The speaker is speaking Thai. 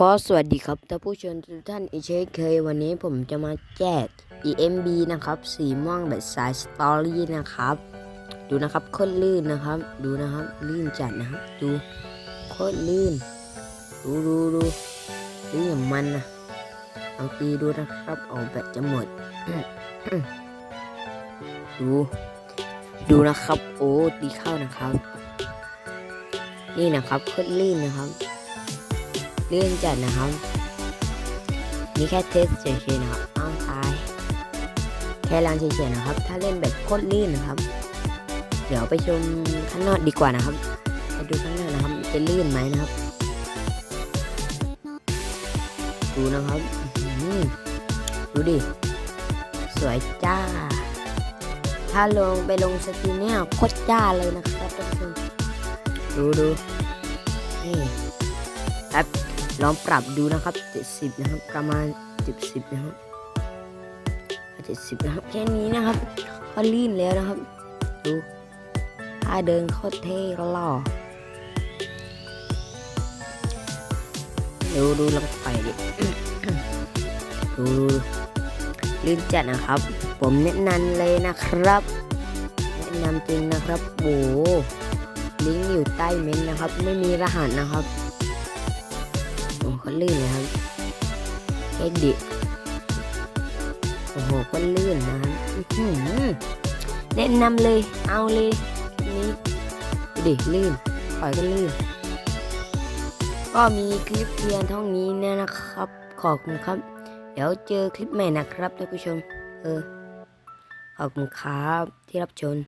ก็สวัสดีครับท่านผู้ชมทุกท่านอีเช่เคยวันนี้ผมจะมาแจก EMB นะครับ สีม่วงแบบสายสตอรี่นะครับ ดูนะครับโคตรลื่นนะครับ ดูนะครับลื่นจัดนะครับ ดูโคตรลื่น ดูดูดูลื่อย่างมันนะลองตีดูนะครับออกแบบจะหมด ดู ดูนะครับ โอ้ตีเข้านะครับ นี่นะครับโคตรลื่นนะครับ ลื่อนจัดนะครับ นี่แค่เทสเฉยๆนะครับอ้าวตาย แค่ลองเฉยๆนะครับ ถ้าเล่นแบบโคตรลื่นนะครับ เดี๋ยวไปชมข้างนอกดีกว่านะครับไปดูข้างนอกนะครับ จะลื่นไหมนะครับ ดูนะครับดูดิ สวยจ้า ถ้าลงไปลงสตรีมเนี่ยโคตรจ้าเลยนะครับท่านดูดูนี่ครับ ลองปรับดูนะครับ 70 นะครับ ประมาณ 70 นะครับ 70 นะครับ แค่นี้นะครับ ก็ลื่นแล้วนะครับ ดูท่าเดินโคตรเท่ก็หล่อดูดูลองไปดิดูลื่นจัดนะครับ ผมแนะนำเลยนะครับ แนะนำจริงนะครับโอ้ลิงก์อยู่ใต้เมนนะครับ ไม่มีรหัสนะครับ โอ้เลื่นเลยครับเอ็กดิโอ้โหก็ลื่นนะครับอื้อหือแนะนำเลย เอาเลยนี่ดูดิลื่นปล่อยก็ลื่น ก็มีคลิปเพียงเท่านี้เนี่ยนะครับ ขอบคุณครับ เดี๋ยวเจอคลิปใหม่นะครับท่านผู้ชม เออ ขอบคุณครับที่รับชม